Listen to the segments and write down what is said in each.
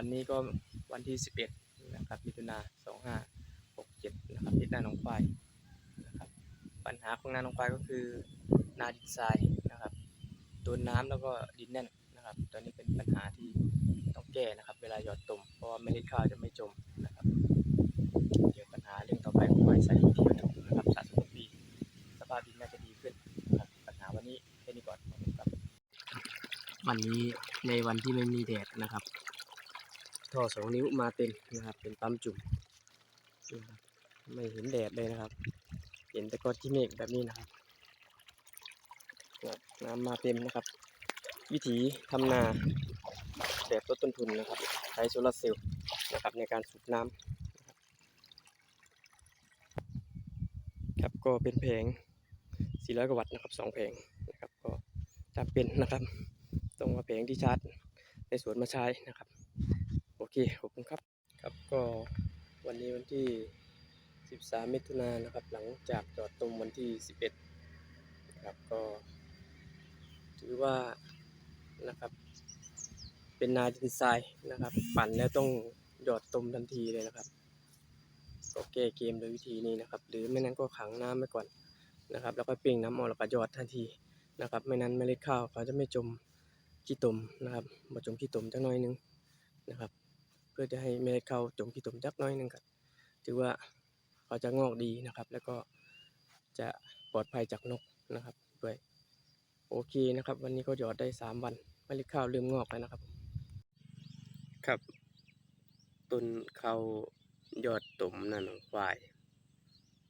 วันนี้ก็วันที่ 11 นะครับ มิถุนา2567 นะครับที่นาหนองควายนะครับ ปัญหาของนาหนองควายก็คือนาดินทรายนะครับโดนน้ำแล้วก็ดินแน่นนะครับ ตอนนี้เป็นปัญหาที่ต้องแก้นะครับ เวลาหยอดตุ่มเพราะว่าเมล็ดข้าวจะไม่จมนะครับ เดี๋ยวปัญหาเรื่องต่อไปผมไว้ใส่ที่กระถุงนะครับสะสมปีสภาพดินน่าจะดีขึ้นนะครับปัญหาวันนี้แค่นี้ก่อนครับวันนี้ในวันที่ไม่มีแดดนะครับ ท่อสองนิ้วมาเต็มนะครับ เป็นปั๊มจุ่มไม่เห็นแดดเลยนะครับ เห็นแต่ก้อนที่เมฆแบบนี้นะครับน้ำมาเต็มนะครับ วิธีทำนาแบบลดต้นทุนนะครับ ใช้โซลาร์เซลล์นะครับในการสูบน้ำครับก็เป็นแผง400กว่าวัตต์นะครับสองแผงนะครับก็จำเป็นนะครับต้องมาแผงที่ชาร์จในสวนมาใช้นะครับ เคขอบคุณครับครับก็วันนี้วันที่ 13 มิถุนายนนะครับ หลังจากจอดตรงวันที่ 11นะครับก็ ถือว่านะครับ เป็นนาดินทรายนะครับ ปั่นแล้วต้องหยอดตมทันทีเลยนะครับก็แก้เกมโดยวิธีนี้นะครับ หรือไม่นั้นก็ขังน้ำไว้ก่อนนะครับ แล้วก็เปล่งน้ำออกแล้วก็หยอดทันทีนะครับ ไม่นั้นเมล็ดข้าวเขาจะไม่จมขี้ตมนะครับมาจมขี้ตมจักหน้อยหนึงนะครับ พื่อจะให้เมล็ดข้าวจมขี้ตมจักน้อยหนึงครับถือว่าเขาจะงอกดีนะครับ แล้วก็จะปลอดภัยจากนกนะครับด้วยโอเคนะครับ วันนี้ก็หยอดได้สามวันเมล็ดข้าวเริ่มงอกแล้วนะครับ ครับต้นข้าวยอดตมนั่นของควาย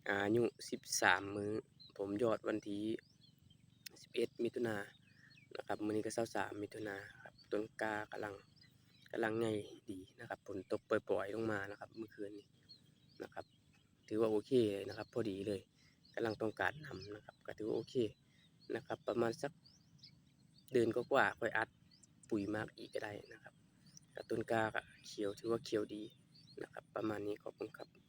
อายุสิบสามมื้อ ผมยอดวันที่สิบเอ็ดมิถุนานะครับ มื้อนี้ก็เศร้าสามมิถุนาครับต้นก้ากำลังำลังใหญ่ดีนะครับฝนตกปล่อยๆลงมานะครับ เมื่อคืนนี้นะครับ ถือว่าโอเคเลยนะครับ พอดีเลยกำลังต้องการนำนะครับ ก็ถือว่าโอเคนะครับ ประมาณสักเดินก็กว่าค่อยอัดปุ๋ยมากอีกก็ได้นะครับต้นกล้าเขียวถือว่าเขียวดีนะครับ ประมาณนี้ขอบคุณครับ